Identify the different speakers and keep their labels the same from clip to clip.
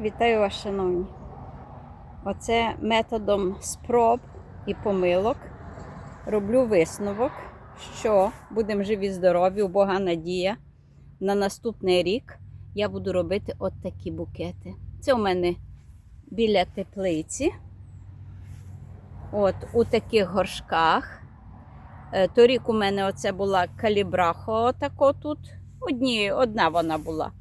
Speaker 1: Вітаю вас, шановні. Оце методом спроб і помилок роблю висновок, що будемо живі, здорові, у Бога надія. На наступний рік я буду робити от такі букети. Це у мене біля теплиці. От у таких горшках. Е, Торік у мене оце була калібрахо, отако тут. Одні, одна вона була.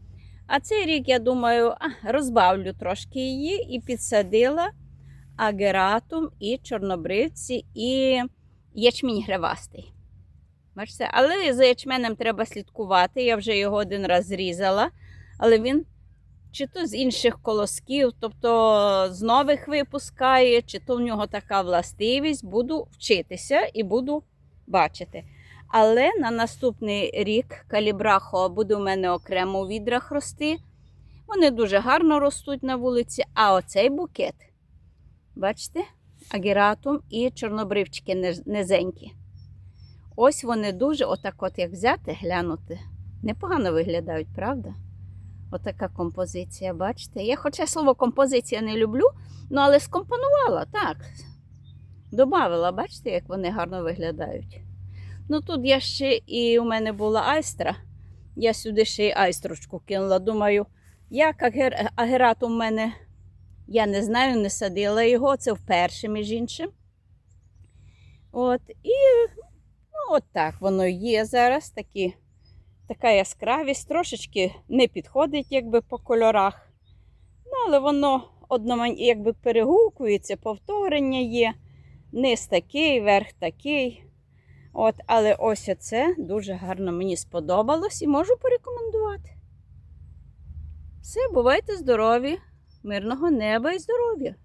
Speaker 1: А цей рік, я думаю, розбавлю трошки її і підсадила агератум, і чорнобривці, і ячмінь гривастий. Бачите? Але за ячменем треба слідкувати. Я вже його один раз зрізала, але він чи то з інших колосків, тобто з нових випускає, чи то в нього така властивість, буду вчитися і буду бачити. Але на наступний рік калібрахо буде у мене окремо у відрах рости. Вони дуже гарно ростуть на вулиці. А оцей букет, бачите, агератум і чорнобривчики низенькі. Ось вони дуже, отак от як взяти, глянути. Непогано виглядають, правда? Отака композиція, бачите? Я хоча слово композиція не люблю, ну але скомпонувала, так. Добавила, бачите, як вони гарно виглядають. Ну тут я ще і у мене була айстра. Я сюди ще й айстрочку кинула. Думаю, як агер... агерат у мене, я не знаю, не садила його, це вперше, між іншим. От, і ну, от так воно є зараз. Такі, така яскравість, трошечки не підходить якби по кольорах. Ну, але воно одноман... якби перегукується, повторення є. Низ такий, верх такий. От, але ось це дуже гарно мені сподобалось і можу порекомендувати. Все, бувайте здорові, мирного неба і здоров'я!